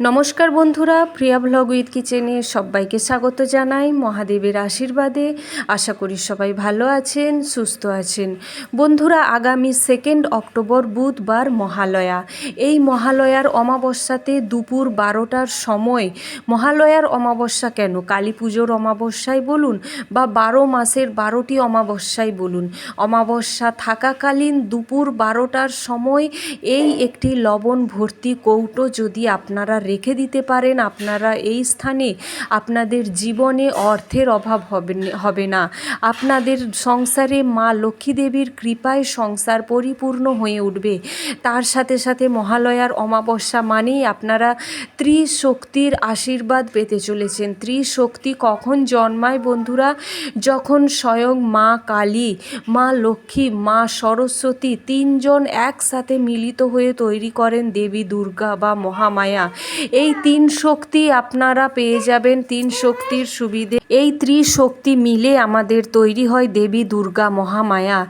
নমস্কার বন্ধুরা, প্রিয়া blog with কিচেনে সবাইকে স্বাগত জানাই মহাদেবের আশীর্বাদে। আশা করি সবাই ভালো আছেন, সুস্থ আছেন। বন্ধুরা, আগামী সেকেন্ড অক্টোবর বুধবার মহালয়া। এই মহালয়ার অমাবস্যাতে দুপুর বারোটার সময়, মহালয়ার অমাবস্যা কেন? কালী পুজোর অমাবস্যায় বলুন বা বারো মাসের বারোটি অমাবস্যায় বলুন। অমাবস্যা থাকাকালীন দুপুর বারোটার সময় এই একটি লবণ ভর্তি কৌটো যদি আপনারা রেখে দিতে পারেন, আপনারা এই স্থানে আপনাদের জীবনে অর্থের অভাব হবে হবে না। আপনাদের সংসারে মা লক্ষ্মী দেবীর কৃপায় সংসার পরিপূর্ণ হয়ে উঠবে। তার সাথে সাথে মহালয়ার অমাবস্যা মানেই আপনারা ত্রিশক্তির আশীর্বাদ পেতে চলেছেন। ত্রিশক্তি কখন জন্মায় বন্ধুরা? যখন স্বয়ং মা কালী, মা লক্ষ্মী, মা সরস্বতী তিনজন একসাথে মিলিত হয়ে তৈরি করেন দেবী দুর্গা বা মহামায়া। এই তিন শক্তি আপনারা পেয়ে যাবেন। তিন শক্তির সুবিধে এই ত্রিশক্তি মিলে আমাদের তৈরি হয় দেবী, দুর্গা, মহামায়া।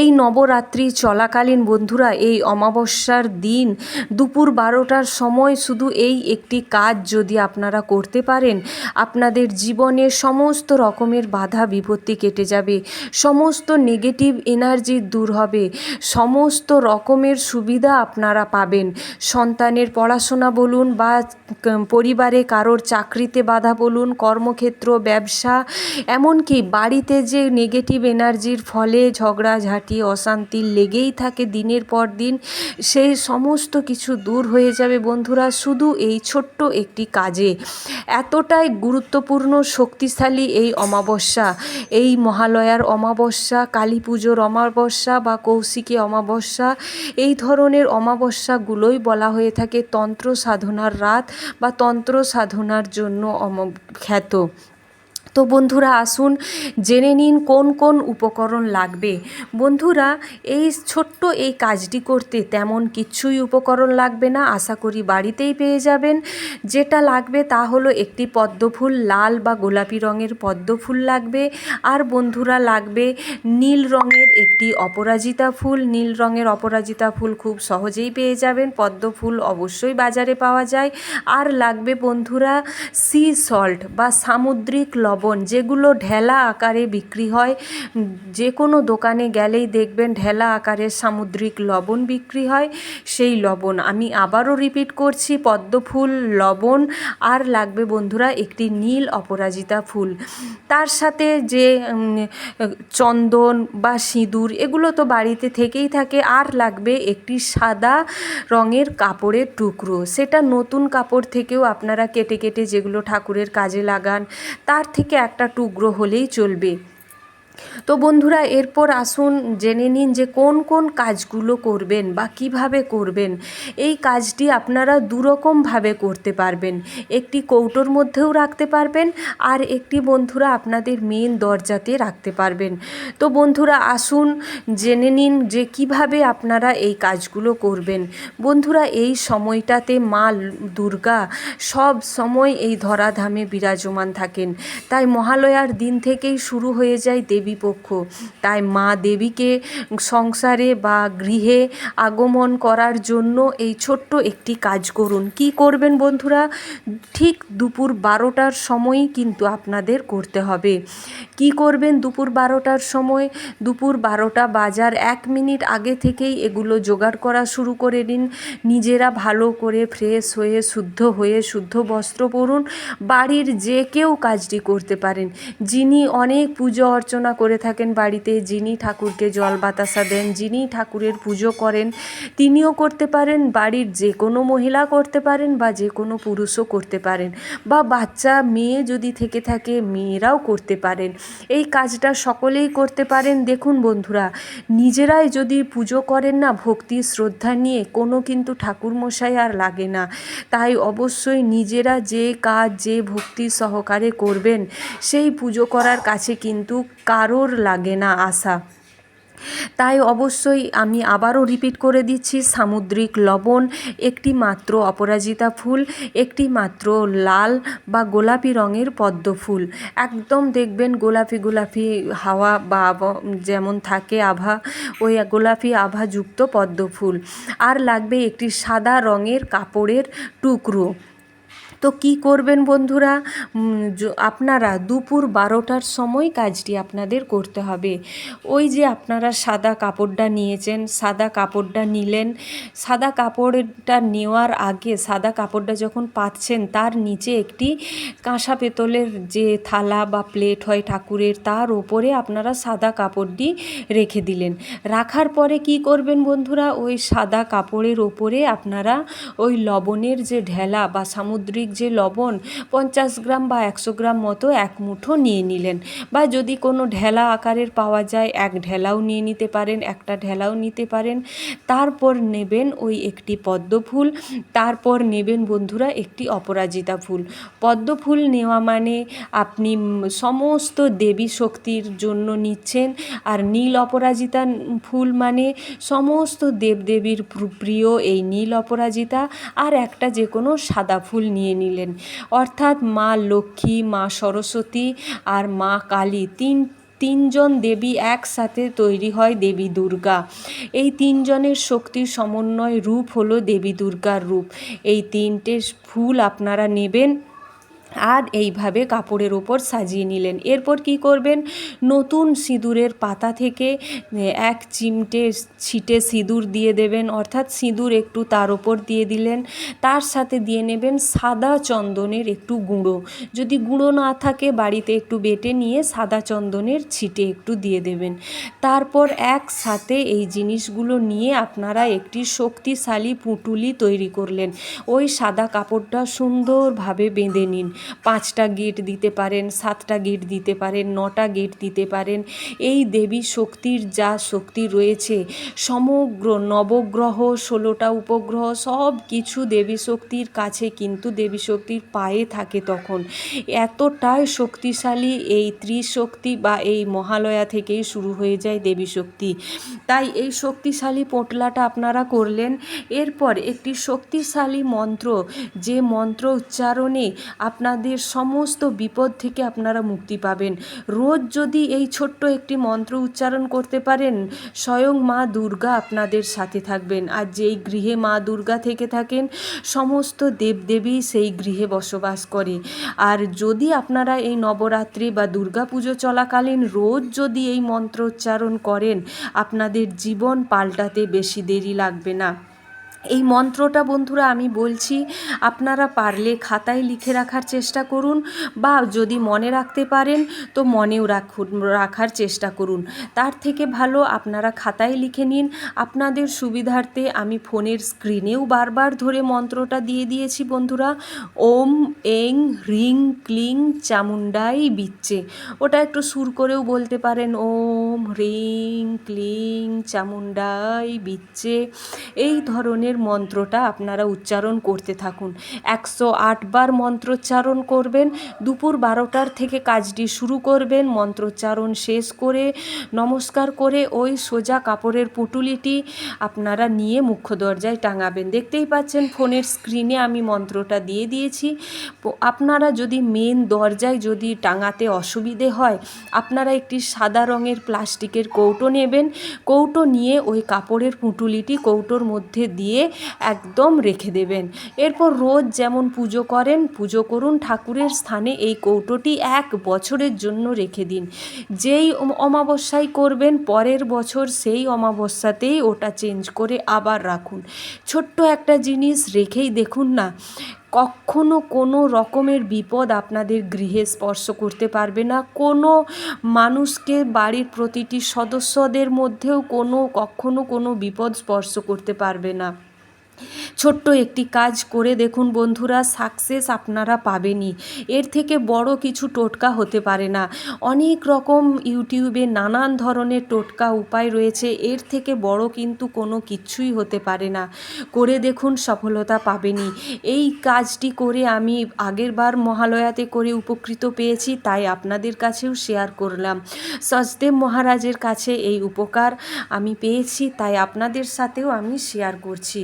এই নবরাত্রি চলাকালীন বন্ধুরা, এই অমাবস্যার দিন দুপুর বারোটার সময় শুধু এই একটি কাজ যদি আপনারা করতে পারেন, আপনাদের জীবনে সমস্ত রকমের বাধা, বিপত্তি কেটে যাবে, সমস্ত নেগেটিভ এনার্জি দূর হবে, সমস্ত রকমের সুবিধা আপনারা পাবেন। সন্তানের পড়াশোনা বলুন বা পরিবারে কারোর চাকরিতে বাধা বলুন, কর্মক্ষেত্র, ব্যবসা এমনকি বাড়িতে যে নেগেটিভ এনার্জির ফলে ঝগড়াঝাঁটি, অশান্তি লেগেই থাকে দিনের পর দিন সেই সমস্ত কিছু দূর হয়ে যাবে বন্ধুরা শুধু এই ছোট্ট একটি কাজে। এতটাই গুরুত্বপূর্ণ, শক্তিশালী এই অমাবস্যা। এই মহালয়ার অমাবস্যা, কালী পুজোর অমাবস্যা বা কৌশিকী অমাবস্যা, এই ধরনের অমাবস্যাগুলোই বলা হয়ে থাকে তন্ত্র সাধনার রাত বা তন্ত্র সাধনার জন্য অম খ্যাত তো বন্ধুরা, আসুন জেনে নিন কোন কোন উপকরণ লাগবে। বন্ধুরা, এই ছোট্ট এই কাজটি করতে তেমন কিচ্ছুই উপকরণ লাগবে না, আশা করি বাড়িতেই পেয়ে যাবেন। যেটা লাগবে তা হলো একটি পদ্মফুল লাল বা গোলাপি রঙের পদ্মফুল লাগবে। আর বন্ধুরা, লাগবে নীল রঙের একটি অপরাজিতা ফুল। নীল রঙের অপরাজিতা ফুল খুব সহজেই পেয়ে যাবেন পদ্মফুল অবশ্যই বাজারে পাওয়া যায়। আর লাগবে বন্ধুরা সি সল্ট বা সামুদ্রিক লবণ যেগুলো ঢেলা আকারে বিক্রি হয়, যে কোনো দোকানে গেলেই দেখবেন ঢেলা আকারে সামুদ্রিক লবণ বিক্রি হয়, সেই লবণ। আমি আবারও রিপিট করছি, পদ্ম ফুল, লবণ, আর লাগবে বন্ধুরা একটি নীল অপরাজিতা ফুল। তার সাথে যে চন্দন বা সিঁদুর, এগুলো তো বাড়িতে থেকেই থাকে, আর লাগবে একটি সাদা রঙের কাপড়ের টুকরো। সেটা নতুন কাপড় থেকেও আপনারা কেটে কেটে যেগুলো ঠাকুরের কাজে লাগান, তার থেকে একটা টুকরো হলেই চলবে। তো বন্ধুরা, এরপর আসুন জেনে নিন যে কোন কোন কাজগুলো করবেন বা কীভাবে করবেন। এই কাজটি আপনারা দুরকমভাবে করতে পারবেন। একটি কৌটোর মধ্যেও রাখতে পারবেন আর একটি বন্ধুরা আপনাদের মেন দরজাতে রাখতে পারবেন। তো বন্ধুরা, আসুন জেনে নিন যে কীভাবে আপনারা এই কাজগুলো করবেন। বন্ধুরা, এই সময়টাতে মা দুর্গা সব সময় এই ধরাধামে বিরাজমান থাকেন। তাই মহালয়ার দিন থেকেই শুরু হয়ে যায় দেবীপক্ষ তাই মা দেবীকে সংসারে বা গৃহে আগমন করার জন্য এই ছোট্ট একটি কাজ করুন। কি করবেন বন্ধুরা? ঠিক দুপুর বারোটার সময়ই কিন্তু আপনাদের করতে হবে। কি করবেন দুপুর বারোটার সময়? দুপুর বারোটা বাজার এক মিনিট আগে থেকেই এগুলো জোগাড় করা শুরু করে নিন। নিজেরা ভালো করে ফ্রেশ হয়ে, শুদ্ধ হয়ে, শুদ্ধ বস্ত্র পরুন। বাড়ির যে কেউ কাজটি করতে পারেন। যিনি অনেক পুজো অর্চনা করে থাকেন বাড়িতে, যিনি ঠাকুরকে জল বাতাসা দেন, যিনি ঠাকুরের পুজো করেন, তিনিও করতে পারেন, বাড়ির যে কোনো মহিলা করতে পারেন বা যে কোনো পুরুষও করতে পারেন বা বাচ্চা, মেয়ে যদি থেকে থাকে, মেয়েরাও করতে পারেন। এই কাজটা সকলেই করতে পারেন। দেখুন বন্ধুরা, নিজেরাই যদি পুজো করেন না, ভক্তি, শ্রদ্ধা নিয়ে কোনো কিন্তু ঠাকুরমশাই আর লাগে না। তাই অবশ্যই নিজেরা যে কাজ, যে ভক্তি সহকারে করবেন, সেই পুজো করার কাছে কিন্তু কারোর লাগে না আশা। তাই অবশ্যই আমি আবারও রিপিট করে দিচ্ছি, সামুদ্রিক লবণ, একটি মাত্র অপরাজিতা ফুল, একটি মাত্র লাল বা গোলাপি রঙের পদ্ম ফুল। একদম দেখবেন গোলাপি গোলাপি হাওয়া বা যেমন থাকে আভা, ওই গোলাপি আভাযুক্ত পদ্ম ফুল। আর লাগবে একটি সাদা রঙের কাপড়ের টুকরো। তো কি করবেন বন্ধুরা? আপনারা দুপুর বারোটার সময় কাজটি আপনাদের করতে হবে। ওই যে আপনারা সাদা কাপড়টা নিয়েছেন, সাদা কাপড়টা নিলেন, সাদা কাপড়টা নেওয়ার আগে সাদা কাপড়টা যখন পাচ্ছেন, তার নিচে একটি কাঁসা পেতলের যে থালা বা প্লেট হয় ঠাকুরের, তার ওপরে আপনারা সাদা কাপড়টি রেখে দিলেন। রাখার পরে কি করবেন বন্ধুরা? ওই সাদা কাপড়ের ওপরে আপনারা ওই লবণের যে ঢেলা বা সামুদ্রিক যে লবণ, পঞ্চাশ গ্রাম বা একশো গ্রাম মতো এক মুঠো নিয়ে নিলেন। বা যদি কোনো ঢেলা আকারের পাওয়া যায়, এক ঢেলাও নিয়ে নিতে পারেন, একটা ঢেলাও নিতে পারেন। তারপর নেবেন ওই একটি পদ্ম ফুল, তারপর নেবেন বন্ধুরা একটি অপরাজিতা ফুল। পদ্ম ফুল নেওয়া মানে আপনি সমস্ত দেবী শক্তির জন্য নিচ্ছেন, আর নীল অপরাজিতা ফুল মানে সমস্ত দেবদেবীর প্রিয় এই নীল অপরাজিতা, আর একটা যে কোনো সাদা ফুল নিয়ে নিলেন। অর্থাৎ মা লক্ষ্মী, মা সরস্বতী আর মা কালী তিন, তিনজন দেবী একসাথে তৈরি হয় দেবী দুর্গা। এই তিনজনের শক্তির সমন্বয় রূপ হলো দেবী দুর্গার রূপ। এই তিনটে ফুল আপনারা নেবেন। আর এইভাবে কাপড়ের ওপর সাজিয়ে নিলেন। এরপর কি করবেন? নতুন সিঁদুরের পাতা থেকে এক চিমটে ছিটে সিঁদুর দিয়ে দেবেন, অর্থাৎ সিঁদুর একটু তার ওপর দিয়ে দিলেন। তার সাথে দিয়ে নেবেন সাদা চন্দনের একটু গুঁড়ো। যদি গুঁড়ো না থাকে, বাড়িতে একটু বেটে নিয়ে সাদা চন্দনের ছিটে একটু দিয়ে দেবেন। তারপর একসাথে এই জিনিসগুলো নিয়ে আপনারা একটি শক্তিশালী পুঁটুলি তৈরি করলেন। ওই সাদা কাপড়টা সুন্দরভাবে বেঁধে নিন। পাঁচটা গেট দিতে পারেন, সাতটা গেট দিতে পারেন, নটা গেট দিতে পারেন। এই দেবী শক্তির যা শক্তি রয়েছে, সমগ্র নবগ্রহ, ষোলোটা উপগ্রহ, সব কিছু দেবী শক্তির কাছে কিন্তু দেবী শক্তির পায়ে থাকে তখন। এতটাই শক্তিশালী এই ত্রিশক্তি বা এই মহালয়া থেকেই শুরু হয়ে যায় দেবী শক্তি। তাই এই শক্তিশালী পোটলাটা আপনারা করলেন। এরপর একটি শক্তিশালী মন্ত্র, যে মন্ত্র উচ্চারণে আপনাদের সমস্ত বিপদ থেকে আপনারা মুক্তি পাবেন। রোজ যদি এই ছোট্ট একটি মন্ত্র উচ্চারণ করতে পারেন, স্বয়ং মা দুর্গা আপনাদের সাথে থাকবেন। আর যেই গৃহে মা দুর্গা থেকে থাকেন, সমস্ত দেবদেবী সেই গৃহে বসবাস করে। আর যদি আপনারা এই নবরাত্রি বা দুর্গা পুজো চলাকালীন রোজ যদি এই মন্ত্র উচ্চারণ করেন, আপনাদের জীবন পাল্টাতে বেশি দেরি লাগবে না। এই মন্ত্রটা বন্ধুরা আমি বলছি, আপনারা পারলে খাতায় লিখে রাখার চেষ্টা করুন বা যদি মনে রাখতে পারেন তো মনেও রাখুন, রাখার চেষ্টা করুন। তার থেকে ভালো আপনারা খাতায় লিখে নিন। আপনাদের সুবিধার্থে আমি ফোনের স্ক্রিনেও বারবার ধরে মন্ত্রটা দিয়ে দিয়েছি বন্ধুরা। ওম, এং, রিং, ক্লিং চামুন্ডাই বিচ্ছে ওটা একটু সুর করেও বলতে পারেন, ওম, রিং, ক্লিং চামুন্ডাই বিচ্ছে এই ধরনের মন্ত্রটা আপনারা উচ্চারণ করতে থাকুন। একশো আটবার মন্ত্রোচ্চারণ করবেন, দুপুর বারোটার থেকে কাজটি শুরু করবেন, মন্ত্রোচ্চারণ শেষ করে, নমস্কার করে ওই সোজা কাপড়ের পুটুলিটি আপনারা নিয়ে মুখ্য দরজায় টাঙাবেন। দেখতেই পাচ্ছেন ফোনের স্ক্রিনে আমি মন্ত্রটা দিয়ে দিয়েছি। আপনারা যদি মেন দরজায় যদি টাঙাতে অসুবিধে হয়, আপনারা একটি সাদা রঙের প্লাস্টিকের কৌটো নেবেন। কৌটো নিয়ে ওই কাপড়ের পুঁটুলিটি কৌটোর মধ্যে দিয়ে একদম রেখে দেবেন। এরপর রোজ যেমন পুজো করেন, পুজো করুন, ঠাকুরের স্থানে এই কৌটোটি এক বছরের জন্য রেখে দিন। যেই অমাবস্যায় করবেন, পরের বছর সেই অমাবস্যাতেই ওটা চেঞ্জ করে আবার রাখুন। ছোট্ট একটা জিনিস রেখেই দেখুন না, কখনো কোনো রকমের বিপদ আপনাদের গৃহে স্পর্শ করতে পারবে না। কোনো মানুষকে বাড়ির প্রতিটি সদস্যদের মধ্যেও কোনো, কখনো কোনো বিপদ স্পর্শ করতে পারবে না। ছোট্ট একটি কাজ করে দেখুন বন্ধুরা সাকসেস আপনারা পাবেনই। এর থেকে বড় কিছু টোটকা হতে পারে না। অনেক রকম ইউটিউবে নানান ধরনের টোটকা উপায় রয়েছে, এর থেকে বড় কিন্তু কোনো কিছুই হতে পারে না। করে দেখুন সফলতা পাবেনই। এই কাজটি করে আমি আগের বার মহালয়াতে করে উপকৃত পেয়েছি, তাই আপনাদের কাছেও শেয়ার করলাম। সচদেব মহারাজের কাছে এই উপকার আমি পেয়েছি, তাই আপনাদের সাথেও আমি শেয়ার করছি।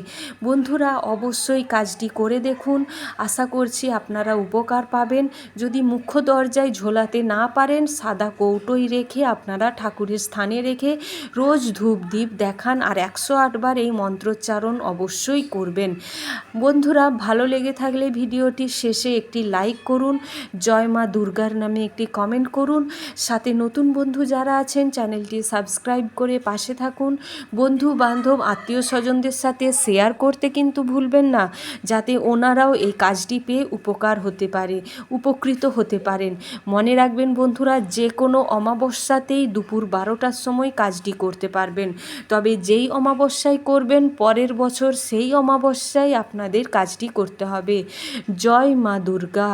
বন্ধুরা, অবশ্যই কাজটি করে দেখুন। আশা করছি আপনারা উপকার পাবেন। যদি মুখ্য দরজায় ঝোলাতে না পারেন, সাদা কৌটোই রেখে আপনারা ঠাকুরের স্থানে রেখে রোজ ধূপ দ্বীপ দেখান আর একশো আটবার এই মন্ত্রোচ্চারণ অবশ্যই করবেন। বন্ধুরা, ভালো লেগে থাকলে ভিডিওটির শেষে একটি লাইক করুন, জয় মা দুর্গার নামে একটি কমেন্ট করুন। সাথে নতুন বন্ধু যারা আছেন, চ্যানেলটি সাবস্ক্রাইব করে পাশে থাকুন। বন্ধু বান্ধব আত্মীয় স্বজনদের সাথে শেয়ার করতে কিন্তু ভুলবেন না, যাতে ওনারাও এই কাজটি পেয়ে উপকার হতে পারে, উপকৃত হতে পারেন। মনে রাখবেন বন্ধুরা, যে কোনো অমাবস্যাতেই দুপুর বারোটার সময় কাজটি করতে পারবেন। তবে যেই অমাবস্যায় করবেন, পরের বছর সেই অমাবস্যায় আপনাদের কাজটি করতে হবে। জয় মা দুর্গা।